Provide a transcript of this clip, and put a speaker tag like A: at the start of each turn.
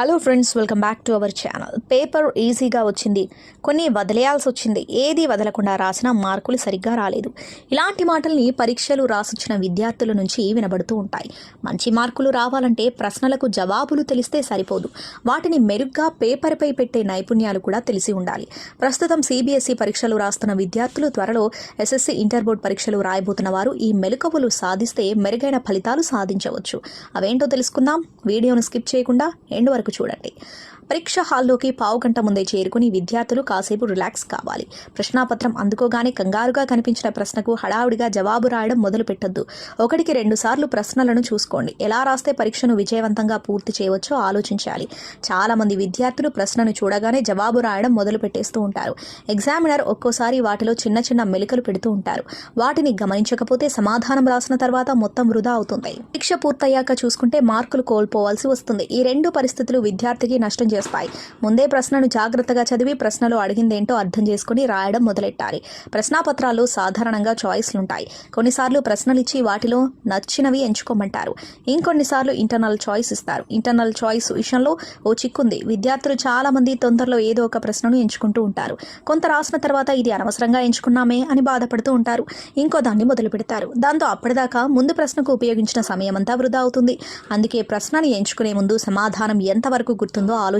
A: Hello friends welcome back to our channel paper ఈజీగా వచ్చింది. కొన్ని వదిలేయాల్సి వచ్చింది. ఏది వదలకుండా రాసిన మార్కులు సరిగ్గా రాలేదు. ఇలాంటి మాటల్ని పరీక్షలు రాసొచ్చిన విద్యార్థుల నుంచి వినబడుతూ ఉంటాయి. మంచి మార్కులు రావాలంటే ప్రశ్నలకు జవాబులు తెలిస్తే సరిపోదు. వాటిని మెరుగ్గా పేపర్పై పెట్టే నైపుణ్యాలు కూడా తెలిసి ఉండాలి. ప్రస్తుతం సిబిఎస్ఈ పరీక్షలు రాస్తున్న విద్యార్థులు త్వరలో ఎస్ఎస్సి ఇంటర్ బోర్డ్ పరీక్షలు రాయబోతున్న వారు ఈ మెలకువలు సాధిస్తే మెరుగైన ఫలితాలు సాధించవచ్చు. అవేంటో తెలుసుకుందాం. వీడియోను స్కిప్ చేయకుండా ఎండ్ వరకు చూడండి. పరీక్ష హాల్లోకి పావు గంట ముందే చేరుకుని విద్యార్థులు కాసేపు రిలాక్స్ కావాలి. ప్రశ్నాపత్రం అందుకోగానే కంగారుగా కనిపించిన ప్రశ్నకు హడావుడిగా జవాబు రాయడం మొదలు పెట్టొద్దు ఒకటికి రెండు సార్లు ప్రశ్నలను చూసుకోండి. ఎలా రాస్తే పరీక్షను విజయవంతంగా పూర్తి చేయవచ్చో ఆలోచించాలి. చాలామంది విద్యార్థులు ప్రశ్నను చూడగానే జవాబు రాయడం మొదలు పెట్టేస్తూ ఉంటారు. ఎగ్జామినర్ ఒక్కోసారి వాటిలో చిన్న చిన్న మెలికలు పెడుతూ ఉంటారు. వాటిని గమనించకపోతే సమాధానం రాసిన తర్వాత మొత్తం వృధా అవుతుంది. పరీక్ష పూర్తయ్యాక చూసుకుంటే మార్కులు కోల్పోవాల్సి వస్తుంది. ఈ రెండు పరిస్థితులు విద్యార్థికి నష్టం చేస్తాయి. ముందే ప్రశ్నను జాగ్రత్తగా చదివి ప్రశ్నలో అడిగిందేంటో అర్థం చేసుకుని రాయడం మొదలెట్టాలి. ప్రశ్నాపత్రాలు సాధారణంగా చాయిస్లు ఉంటాయి కొన్నిసార్లు ప్రశ్నలు ఇచ్చి వాటిలో నచ్చినవి ఎంచుకోమంటారు. ఇంకొన్నిసార్లు ఇంటర్నల్ చాయిస్ ఇస్తారు. ఇంటర్నల్ చాయిస్ విషయంలో ఓ చిక్కుంది. విద్యార్థులు చాలామంది తొందరలో ఏదో ఒక ప్రశ్నను ఎంచుకుంటూ ఉంటారు. కొంత రాసిన తర్వాత ఇది అనవసరంగా ఎంచుకున్నామే అని బాధపడుతూ ఉంటారు. ఇంకో దాన్ని మొదలు పెడతారు. దాంతో అప్పటిదాకా ముందు ప్రశ్నకు ఉపయోగించిన సమయం అంతా వృధా అవుతుంది. అందుకే ప్రశ్నని ఎంచుకునే ముందు సమాధానం ఎంతవరకు గుర్తుందో